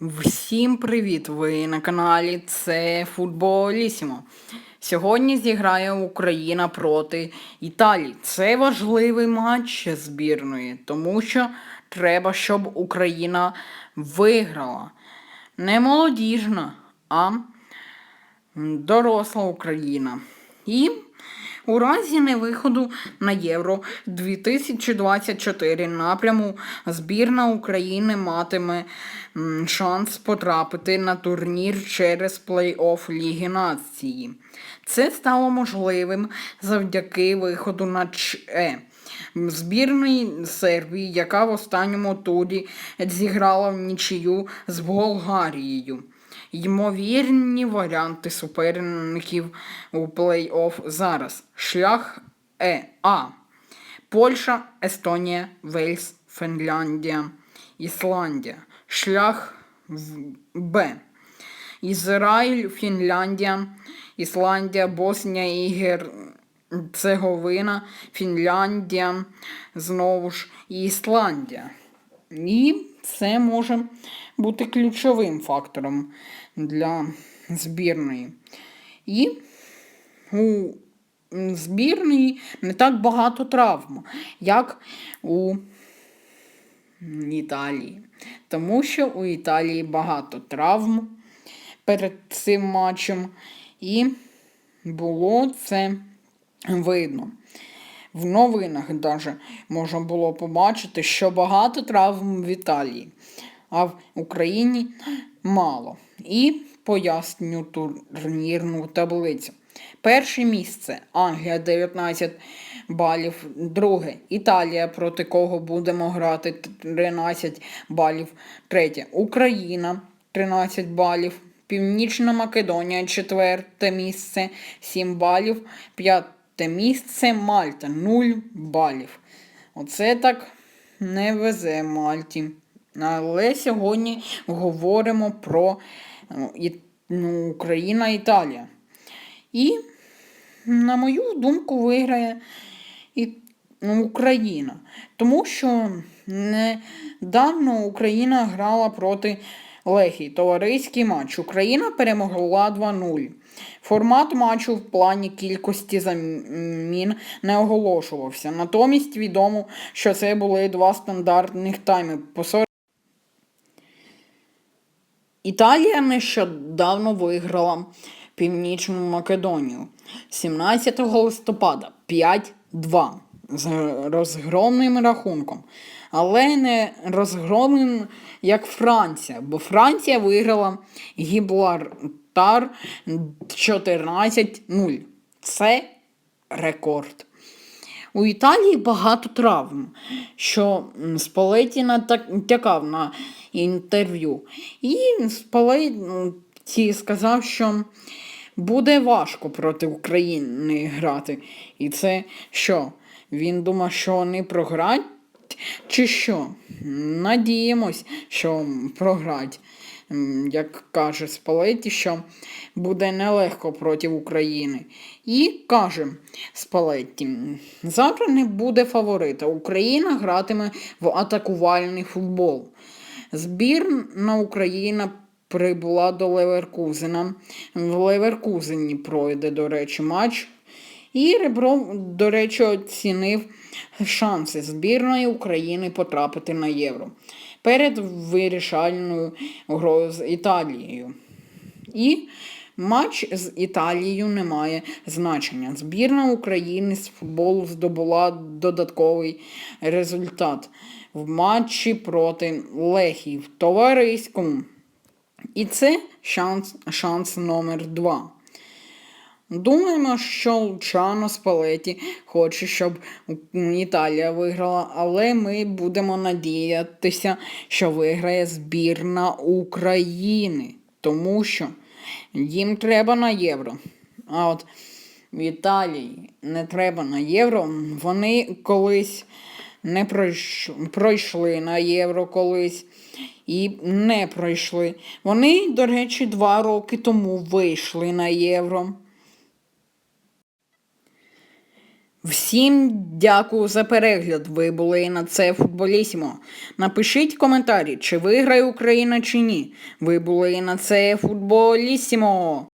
Всім привіт! Ви на каналі Це Футболісімо. Сьогодні зіграє Україна проти Італії. Це важливий матч збірної, тому що треба, щоб Україна виграла. Не молодіжна, а доросла Україна. І у разі невиходу на Євро 2024 напряму збірна України матиме шанс потрапити на турнір через плей-офф Ліги Нації. Це стало можливим завдяки виходу на ЧЕ. Збірної Сербії, яка в останньому турі зіграла в нічию з Болгарією. Ймовірні варіанти суперників у плей-офф зараз. Шлях Е. А. Польща, Естонія, Вельс, Фінляндія, Ісландія. Шлях Б. Ізраїль, Фінляндія, Ісландія, Боснія і Герцеговина, Фінляндія, знову ж Ісландія. І це може бути ключовим фактором для збірної. І у збірної не так багато травм, як у Італії. Тому що у Італії багато травм перед цим матчем. І було це видно. В новинах даже можна було побачити, що багато травм в Італії, а в Україні мало. І поясню турнірну таблицю. Перше місце Англія 19 балів. Друге Італія, проти кого будемо грати 13 балів. Третє Україна 13 балів. Північна Македонія четверте місце 7 балів. П'яте місце Мальта 0 балів. Оце так не везе Мальті. Але сьогодні говоримо про і- ну, Україна Італія. І, на мою думку, виграє і, ну, Україна. Тому що недавно Україна грала проти Лехії. Товариський матч. Україна перемогла 2-0. Формат матчу в плані кількості замін не оголошувався. Натомість відомо, що це були два стандартних тайми по 40 Італія нещодавно виграла Північну Македонію 17 листопада 5-2 з розгромним рахунком. Але не розгромним, як Франція, бо Франція виграла Гіблартар 14-0. Це рекорд. У Італії багато травм, що м, Спалеті натякав на інтерв'ю. І Спалеті сказав, що буде важко проти України грати. І це що? Він думав, що вони програють? Чи що? Надіємось, що програють. Як каже Спалеті, що буде нелегко проти України. І каже Спалетті, завтра не буде фаворита. Україна гратиме в атакувальний футбол. Збірна Україна прибула до Леверкузена. В Леверкузені пройде, до речі, матч. І Ребров, до речі, оцінив шанси збірної України потрапити на євро перед вирішальною грою з Італією. І матч з Італією не має значення. Збірна України з футболу здобула додатковий результат в матчі проти Лехії в товариському. І це шанс, шанс номер два. Думаємо, що Лучано Спалеті хоче, щоб Італія виграла, але ми будемо надіятися, що виграє збірна України, тому що їм треба на євро. А от в Італії не треба на євро. Вони колись не пройшли на євро колись і не пройшли. Вони, до речі, два роки тому вийшли на євро. Всім дякую за перегляд. Ви були на це футболісімо. Напишіть коментарі, чи виграє Україна, чи ні. Ви були на це футболісімо.